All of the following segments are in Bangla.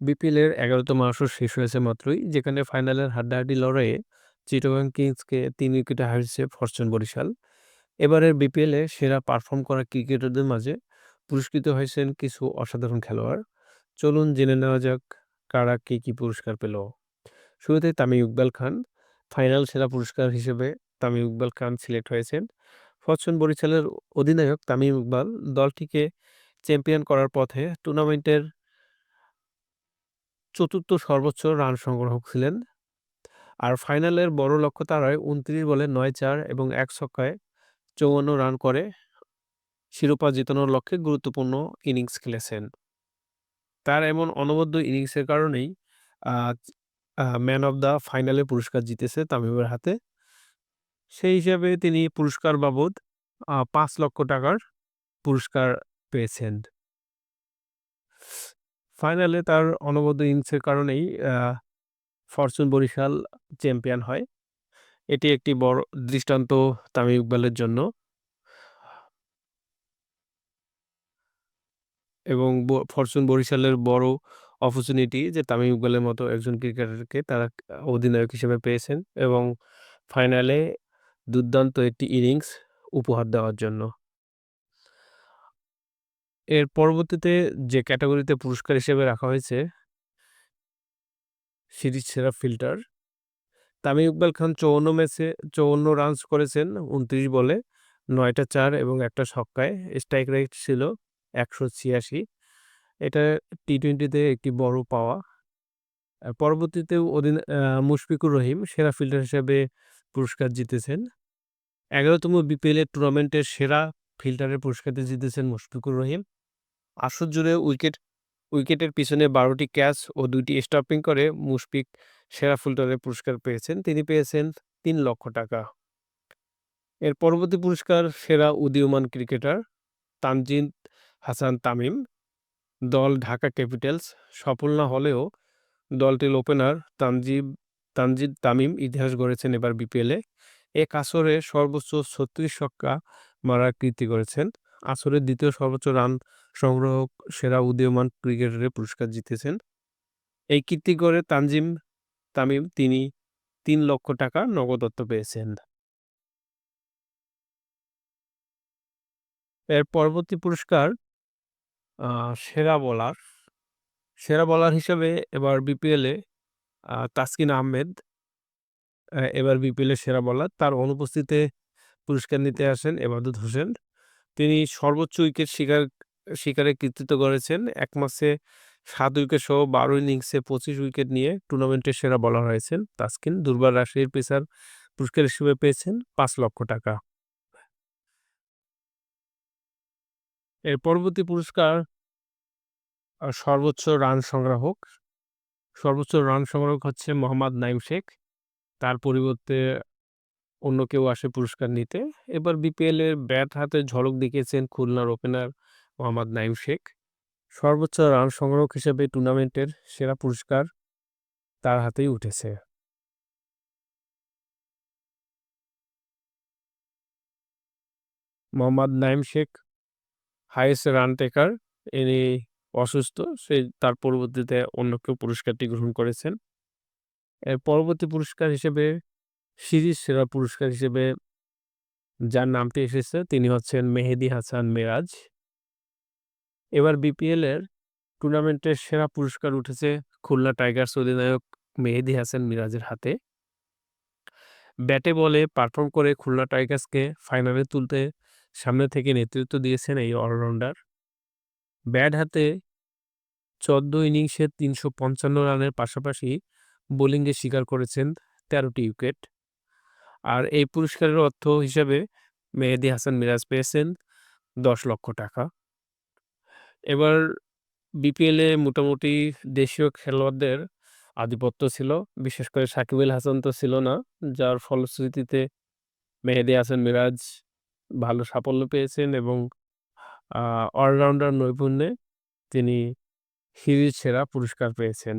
বিপিএলের ১১তম আসর শেষ হয়েছে মাত্রই, যেখানে ফাইনালের হাড্ডাহাড্ডি লড়াইয়ে চিটাগং কিংসকে তিন উইকেটে হারিয়েছে ফরচুন বরিশাল। এবারের বিপিএলে সেরা পারফর্ম করা ক্রিকেটারদের মাঝে পুরস্কৃত হয়েছেন কিছু অসাধারণ খেলোয়াড়। চলুন জেনে নেওয়া যাক কারা কে কী পুরস্কার পেল। শুরুতেই তামিম ইকবাল খান। ফাইনাল সেরা পুরস্কার হিসেবে তামিম ইকবাল খান সিলেক্ট হয়েছেন। ফরচুন বরিশালের অধিনায়ক তামিম ইকবাল দলটিকে চ্যাম্পিয়ন করার পথে টুর্নামেন্টের চতুর্থ সর্বোচ্চ রান সংগ্রাহক ছিলেন। আর ফাইনালের বড় লক্ষ্য তারায় ২৯ বলে ৯-৪ এবং এক ছক্কায় ৫৪ রান করে শিরোপা জেতানোর লক্ষ্যে গুরুত্বপূর্ণ ইনিংস খেলেছেন। তার এমন অনবদ্য ইনিংসের কারণেই ম্যান অব দ্য ফাইনালে পুরস্কার জিতেছে তামিমের হাতে। সেই হিসাবে তিনি পুরস্কার বাবদ পাঁচ লক্ষ টাকার পুরস্কার পেয়েছেন। ফাইনালে তার অনবদ্য ইনিংসের কারণেই ফরচুন বরিশাল চ্যাম্পিয়ন হয়। এটি একটি বড় দৃষ্টান্ত তামিম ইকবালের জন্য। এবং ফরচুন বরিশালের বড় অপরচুনিটি যে তামিম ইকবালের মতো একজন ক্রিকেটারকে তারা অধিনায়ক হিসেবে পেয়েছেন এবং ফাইনালে দুর্দান্ত একটি ইনিংস উপহার দেওয়ার জন্য। এর পরবর্তীতে যে ক্যাটাগরিতে পুরস্কার হিসেবে রাখা হয়েছে সিরিজ সেরা ফিল্টার তামিম ইকবাল খান ৫৪ ম্যাচে ৫৪ রানস করেছেন ২৯ বলে ৯টা ৪ এবং একটা ছক্কায়। স্ট্রাইক রেট ছিল ১৮৬। এটা টি-টোয়েন্টিতে একটি বড় পাওয়া। পরবর্তীতে অধিনা মুশফিকুর রহিম সেরা ফিল্ডার হিসেবে পুরস্কার জিতেছেন। ১১তম বিপিএলের টুর্নামেন্টের সেরা ফিল্ডারের পুরস্কারটি জিতেছেন মুশফিকুর রহিম। আসর জুড়ে উইকেট, উইকেটের পিছনে ১২টি ক্যাচ ও ২টি স্টাম্পিং করে মুশফিক সেরা ফিল্ডারের পুরস্কার পেয়েছেন। তিনি পেয়েছেন তিন লক্ষ টাকা। এর পরবর্তী পুরস্কার সেরা উদীয়মান ক্রিকেটার তানজিদ হাসান তামিম। দল ঢাকা ক্যাপিটালস সফল না হলেও দলটির ওপেনার তানজিব, তানজিদ তামিম ইতিহাস গড়েছেন এবার বিপিএলে। এক আসরে সর্বোচ্চ ৩৬ ছক্কা মারার কীর্তি গড়েছেন। আসরের দ্বিতীয় সর্বোচ্চ রান সংগ্রাহক সেরা উদীয়মান ক্রিকেটারের পুরস্কার জিতেছেন। এই কীর্তি গড়ে তানজিম তামিম তিনি তিন লক্ষ টাকা নগদত্ব পেয়েছেন। এর পরবর্তী পুরস্কার সেরা বোলার। সেরা বোলার হিসেবে এবার বিপিএলে তাসকিন আহমেদ এবার বিপিএলের সেরা বোলার। তার অনুপস্থিতিতে পুরস্কার নিতে আসেন এবাদত হোসেন। তিনি সর্বোচ্চ উইকেট শিকার, শিকারে কৃতিত্ব করেছেন এক মাসে সাত উইকেট সহ ১২ ইনিংসে ২৫ উইকেট নিয়ে টুর্নামেন্টের সেরা বোলার হয়েছেন তাসকিন। দুর্বার রাজশাহীর পেসার পুরস্কার হিসেবে পেয়েছেন পাঁচ লক্ষ টাকা। এর পরবর্তী পুরস্কার সর্বোচ্চ রান সংগ্রাহক। সর্বোচ্চ রান সংগ্রাহক হচ্ছে মোহাম্মদ নাইম শেখ। তার পরিবর্তে অন্য কেউ আসে পুরস্কার নিতে। এবার বিপিএলের ব্যাট হাতে ঝলক দেখিয়েছেন খুলনার ওপেনার মোহাম্মদ নাইম শেখ। সর্বোচ্চ রান সংগ্রাহক হিসেবে টুর্নামেন্টের সেরা পুরস্কার তার হাতেই উঠেছে। Mohammad Naim Sheikh highest run taker. ইনি অসুস্থ। সে তার পরবর্তীতে অন্য কেউ পুরস্কারটি গ্রহণ করেছেন। এর পরবর্তী পুরস্কার হিসেবে সিরিজ সেরা পুরস্কার হিসেবে যার নামটি এসেছে, তিনি হচ্ছেন মেহেদি হাসান মিরাজ। এবার বিপিএলের টুর্নামেন্টের সেরা পুরস্কার উঠেছে খুলনা টাইগার্স অধিনায়ক মেহেদি হাসান মিরাজের হাতে। ব্যাটে বলে পারফর্ম করে খুলনা টাইগার্সকে ফাইনালে তুলতে সামনে থেকে নেতৃত্ব দিয়েছেন এই অলরাউন্ডার। ব্যাট হাতে ১৪ ইনিংসে ৩৫৫ রানের পাশাপাশি বোলিংয়ে শিকার করেছেন ১৩টি উইকেট। আর এই পুরস্কারের অর্থ হিসেবে মেহেদী হাসান মিরাজ পেয়েছেন দশ লক্ষ টাকা। এবার বিপিএলে মোটামুটি দেশীয় খেলোয়াড়দের আধিপত্য ছিল। বিশেষ করে সাকিব আল হাসান তো ছিল না। যার ফলশ্রুতিতে মেহেদী হাসান মিরাজ ভালো সাফল্য পেয়েছেন এবং অলরাউন্ডার নৈপুণ্যে তিনি সিরিজ সেরা পুরস্কার পেয়েছেন।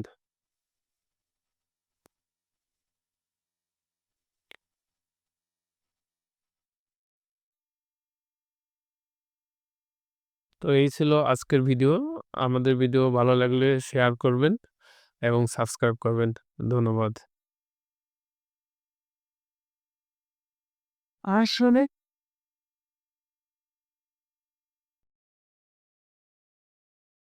তো এই ছিল আজকের ভিডিও। আমাদের ভিডিও ভালো লাগলে শেয়ার করবেন এবং সাবস্ক্রাইব করবেন। ধন্যবাদ। আসলে